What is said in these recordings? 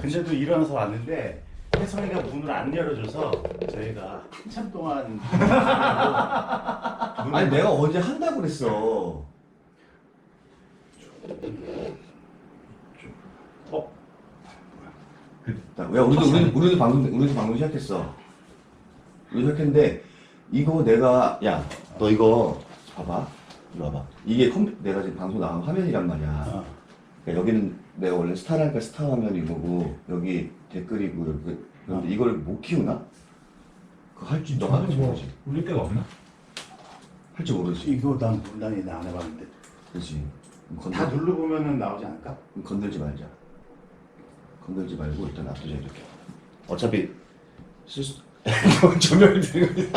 근데도 일어나서 왔는데 혜성이가 문을 안 열어줘서 저희가 한참 동안 아니 내가 언제 한다고 그랬어. 어? 야, 야 우리도 우리도 우리도 방송 우리도 방송 시작했어. 우리 시작했는데 이거 내가 야 너 이거 봐봐 이리 와봐 이게 컴퓨 내가 지금 방송 나간 화면이란 말이야. 어. 그러니까 여기는 내가 원래 스타라니까 스타 화면 이 거고 여기 댓글이고 이렇게 그런데 이걸 못 키우나? 그거 할줄 너가 할줄 모르지. 울릴 데가 없나? 할 줄 모르지. 이거 난 난이 안 해봤는데 그렇지. 건들, 다 눌러보면은 나오지 않을까? 건들지 말자. 건들지 말고 일단 놔두자 이렇게. 어차피 실수. 조명을 들고 있어.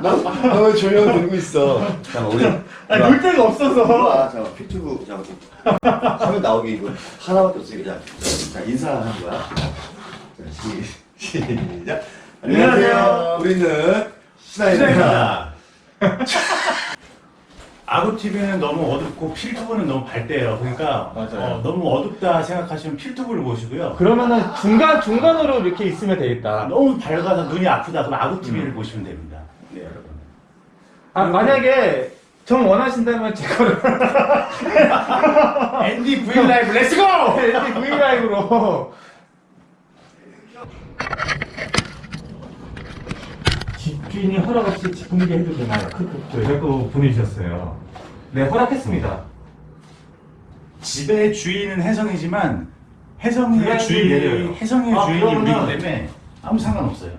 나 조명을 들고 있어. 잠깐 우리. 아니 놀 데가 없어서 와, 잠깐 픽튜브 잠깐 화면 나오게 이거 하나밖에 없으니까 자, 자 인사하는 거야. 자, 시, 시작. 안녕하세요. 우리는 신하입니다. 아구 TV는 너무 어둡고 필투브는 너무 밝대요. 그러니까 맞아요. 어, 너무 어둡다 생각하시면 필투브를 보시고요. 그러면은 중간 중간으로 이렇게 있으면 되겠다. 너무 밝아서 눈이 아프다 그럼 아구 TV를 보시면 됩니다. 네 여러분. 아 만약에 정 원하신다면 제 거를 앤디 V 라이브 렛츠고! LG V 라이브로 주인이 허락 없이 직분게 해도 되나요? 그 저희가 또 보내주셨어요. 네 허락했습니다. 집의 주인은 혜성이지만 혜성이의 주인이 내려요. 혜성이의 아, 주인이 우리기 그러면은- 때문에 아무 상관없어요.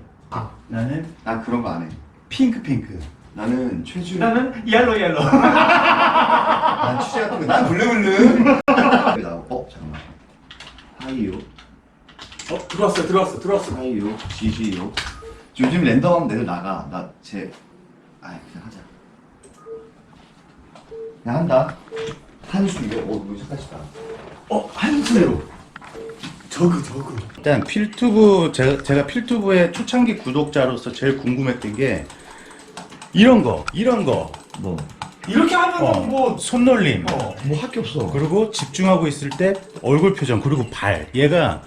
나는 난 그런 거 안 해. 핑크 핑크. 나는 최주. 나는 옐로 옐로. 난 취재 같은 거. 난 블루블루. 나 어, 잠깐만. 하이요. 어 들어왔어 들어왔어 들어왔어. 하이요. 지지요. 요즘 랜덤하면 내들 나가. 나 제. 아, 그냥 하자. 그냥 한다. 한수 이거 어, 이거 착하시다. 어 한수요. 저그 저그. 일단 필투브 제가, 제가 필투브의 초창기 구독자로서 제일 궁금했던 게 이런 거 이런 거 뭐? 이렇게 하면 어, 뭐 손놀림 어. 뭐할게 없어. 그리고 집중하고 있을 때 얼굴 표정 그리고 발 얘가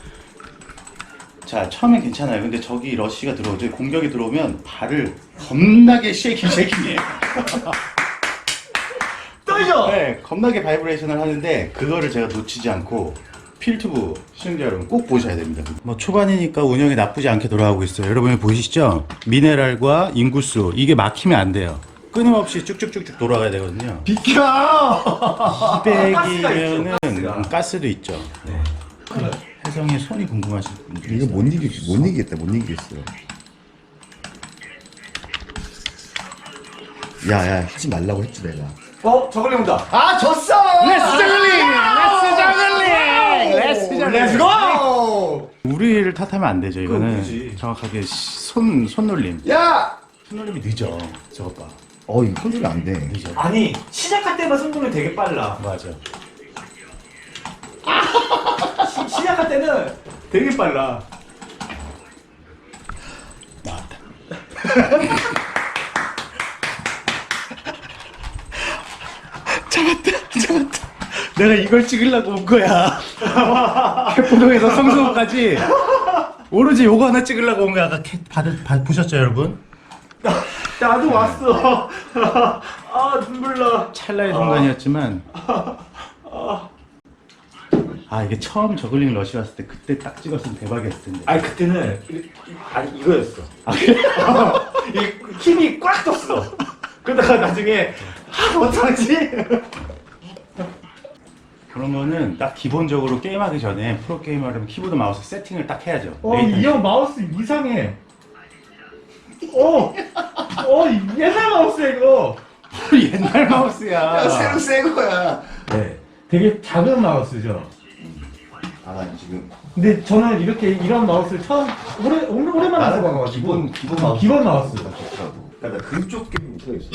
자 처음엔 괜찮아요 근데 저기 러쉬가 들어오죠 공격이 들어오면 발을 겁나게 쉐이킹 쉐이킹해요 떨죠. 네 겁나게 바이브레이션을 하는데 그거를 제가 놓치지 않고 필투브 시청자 여러분 꼭 보셔야 됩니다 뭐 초반이니까 운영이 나쁘지 않게 돌아가고 있어요 여러분이 보이시죠 미네랄과 인구수 이게 막히면 안 돼요 끊임없이 쭉쭉쭉쭉 돌아가야 되거든요 비켜! 200이면은 가스가. 가스도 있죠. 네. 혜성이 손이 궁금하신 분들. 이거 못 이기 못 이기겠다. 못 이기겠어. 야야 하지 말라고 했지 내가. 어 저걸리 온다. 아 졌어! 레스 저글링! 레스 저글링! 레스 저글링! 렛츠고! 우리를 탓하면 안 되죠. 이거는. 정확하게 손 손놀림. 야! 손놀림이 늦어. 저것 봐. 어 이거 손질이 안 돼. 늦어. 아니 시작할 때만 승부는 되게 빨라. 맞아. 시, 시작할 때는 되게 빨라. 나왔다. 잡았다. 잡았다. 내가 이걸 찍으려고 온 거야. 캐포동에서 성수까지 오로지 요거 하나 찍으려고 온 거야. 아까 캐, 받을, 받, 보셨죠, 여러분? 나도 왔어. 아 눈물 나. 찰나의 순간이었지만 아 이게 처음 저글링 러시 왔을 때 그때 딱 찍었으면 대박이었을 텐데 아니 그때는 이- 이- 아니 이거였어. 아 그래? 이 힘이 꽉 떴어. 그러다가 나중에 아 어떡하지? 그러면은 딱 기본적으로 게임하기 전에 프로게이머 하려면 키보드 마우스 세팅을 딱 해야죠 어. 이 형 마우스 이상해. 어, 어, 옛날 마우스야, 이거. 옛날 마우스야 새로 새 거야. 네. 되게 작은 마우스죠. 아나 지금 근데 저는 이렇게 이런 마우스를 처음, 오래, 오래, 오랜만에 나는 써봐가지고. 기본 기본 어, 마우스 기본 마우스. 좋더라고. 나 그쪽 게임 못하고 있어.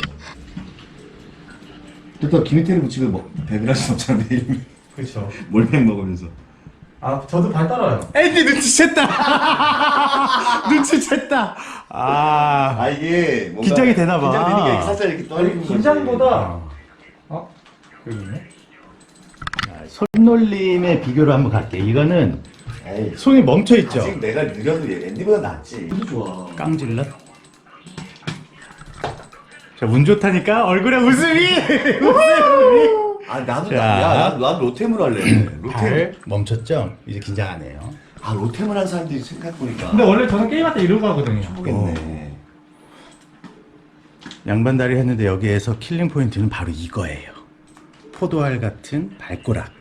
또 김희태를 붙이고 뭐 배그를 할수 없잖아 매일 그렇죠. 몰팩 먹으면서. 아, 저도 발 따라요. 앤디 눈치챘다 눈치챘다 아 아 이게 뭔가 긴장이 되나 봐. 긴장되는 게 살짝 이렇게 떨리는 거지. 긴장보다, 어? 여기 있네? 야, 손놀림의 비교로 한번 갈게. 이거는 에이, 손이 멈춰 있죠. 지금 내가 느려도 얘 앤디보다 낫지. 너무 좋아. 깡질러. 자, 운 좋다니까 얼굴에 웃음이. 아 나도 자. 나, 야, 난, 난 로템으로 할래. 로템. 발 멈췄죠? 이제 긴장 안 해요. 아 로템을 한 사람들이 생각 보니까 근데 원래 저는 게임할 때 이러고 하거든요. 모르겠네. 양반다리 했는데 여기에서 킬링 포인트는 바로 이거예요. 포도알 같은 발꼬락.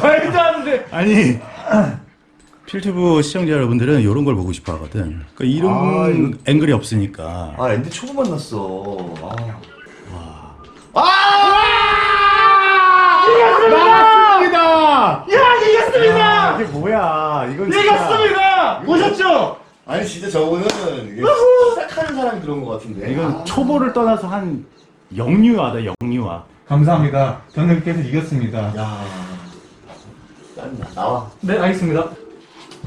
말도 안 돼. 아니 필튜브 시청자 여러분들은 이런 걸 보고 싶어 하거든. 그러니까 이런 아, 이거- 앵글이 없으니까. 아 앤디 초보 만났어. 아. 나왔습니다. 야 이겼습니다. 이게 뭐야? 이건 진짜- 이겼습니다. 보셨죠? 아니 진짜 저거는 이게 시작하는 사람이 들어온 것 같은데. 이건 아. 초보를 떠나서 한 영유아다 영유아. 감사합니다. 저는 해서 이겼습니다. 야. 짠나 나와. 네, 알겠습니다.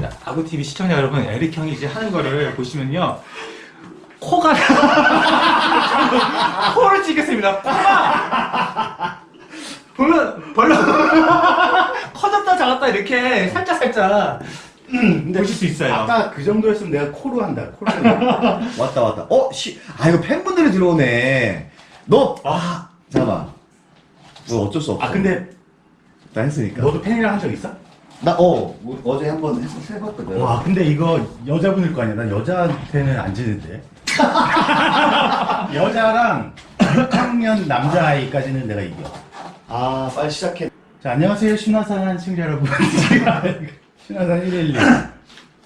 자, 아구TV 시청자 여러분, 에릭 형이 이제 하는 거를 보시면요. 코가, 코를 찍겠습니다. 코가! 보면, 별로, 커졌다 작았다 이렇게 살짝살짝 보실 수 있어요. 아까 그 정도였으면 내가 코로 한다. 코로 한다. 왔다 왔다. 어 씨. 아 이거 팬분들이 들어오네. 너 아. 잠깐만. 뭐 어쩔 수 없어. 아 근데 나 했으니까. 너도 팬이랑 한 적 있어? 나 어. 뭐, 어제 한 번 해서 해봤거든. 와 근데 이거 여자분일 거 아니야? 난 여자한테는 안 지는데. 여자랑 6학년 남자아이까지는 내가 이겨. 아 빨리 시작해. 자 안녕하세요 신화산 시청자 여러분. 신화산 112.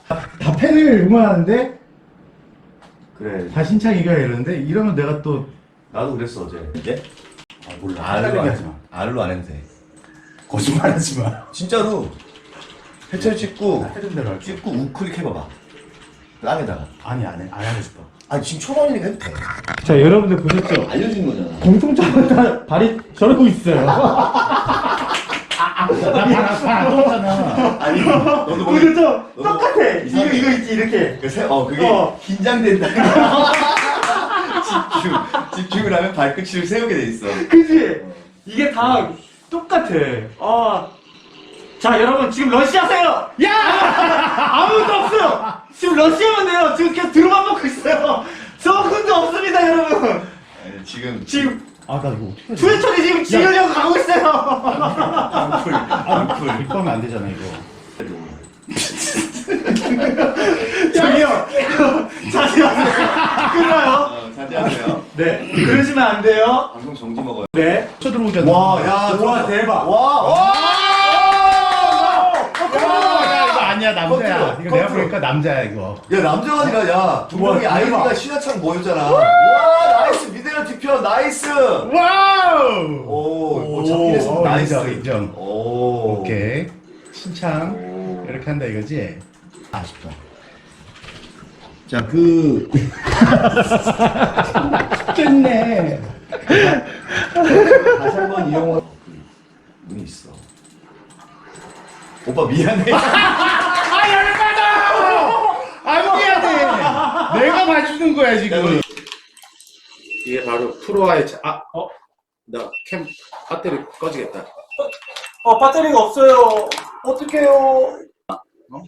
다 팬을 응원하는데 그래. 다 신창 이겨야 이러는데 이러면 내가 또 나도 그랬어 어제. 이게? 아, 몰라. 알로 하지 마. 알로 안 해도 돼. 거짓말하지 마. 진짜로. 해철 찍고 해준 대로 할게. 찍고 우클릭 해봐봐. 땅에다가. 아니 안 해. 안 하고 싶어. 아 지금 초반이니까 해도 돼. 자, 여러분들 보셨죠? 알려준 거잖아. 공통점마다 발이 저러고 있어요. 나발안 떴잖아. 아니 너도 뭐 보셨죠? 너도 똑같아. 이거, 이상해. 이거 있지, 이렇게. 그 세, 어 그게 어. 긴장된다. 집중 집중을 하면 발끝을 세우게 돼 있어. 그지? 이게 다 똑같아. 아. 자, 여러분, 지금 러시하세요! 야! 아무것도 없어요! 지금 러시하면 돼요! 지금 그냥 들어만 먹고 있어요! 저 근데 없습니다, 여러분! 아니, 지금 지금, 아 나 이거 어떻게 해야 돼? 주해철이 지금 지으려고 가고 있어요! 앙풀 앙풀. 이거 하면 안 되잖아 이거. 저기요! 자제하세요! 끊어요! 어, 자제하세요. 네, 그러시면 안 돼요. 방송 정지 먹어요. 네. 쳐들어오잖아. 와, 야, 와, 대박. 와, 와. 야, 이거 아니야 남자야. 컨트롤, 이거 내가 컨트롤. 보니까 남자야 이거. 야 남자가 아니라 야 분명히 와, 아이디가. 신화창 보였잖아. 와 나이스 미대로 뒤편 나이스. 와우. 오, 오 잡긴 했어. 나이스. 인정 인정. 오. 오케이. 신창 오. 이렇게 한다 이거지. 아쉽다. 자, 그 깼네. 다시 한 번 이용한 눈이 있어. 오빠 미안해. 아 열받아. 안 미안해. 내가 봐주는 거야 지금. 이게 바로 프로와의 차. 아 어. 나 캠 배터리 꺼지겠다. 어, 배터리가 없어요. 어떡해요.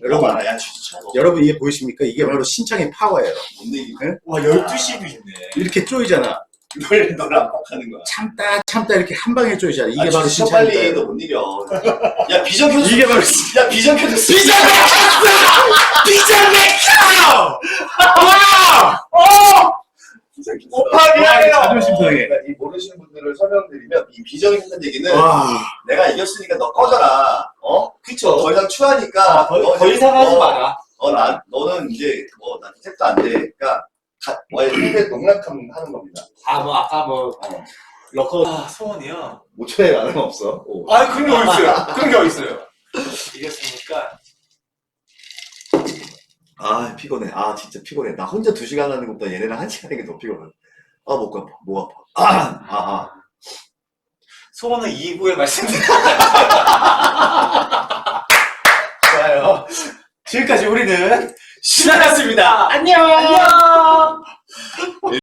여러분, 야 진짜. 여러분 이게 보이십니까? 이게 바로 신창의 파워예요. 뭔데 이게? 네? 와 12시도 있네. 이렇게 쪼이잖아. 이걸 너랑 하는 거야. 참다 참다 이렇게 한 방에 쪼이잖아. 이게 아, 바로 진짜 신창이다. 빨리 너 못 이겨. 야 비전 켜졌어. 이게 바로 야 비전 켜졌어. 비전 비전 맥혀! 오빠 미안해요. 자존심 상해. 그러니까 이 모르시는 분들을 설명드리면 이 비전이 했는 얘기는 와. 내가 이겼으니까 너 꺼져라. 어? 그쵸. 더 이상 추하니까. 더, 너 더 이제 이상 하지 어, 마라. 어, 난, 너는 이제, 뭐, 난 택도 안 돼. 그러니까, 가, 뭐, 상대 농락함 하는 겁니다. 아, 뭐, 아까 뭐, 어. 러커. 아, 소원이요? 5초에 가는 거 없어. 오. 아, 그런 게 어딨어요? 그런 게 어딨어요? 이겼으니까. 아, 피곤해. 아, 진짜 피곤해. 나 혼자 2시간 하는 것보다 얘네랑 1시간 하는 게 더 피곤해. 아, 목 아파. 목 아파. 아, 아, 아. 소원은 2부에 말씀드릴게요. 좋아요. 지금까지 우리는 신하였습니다. 안녕! 안녕!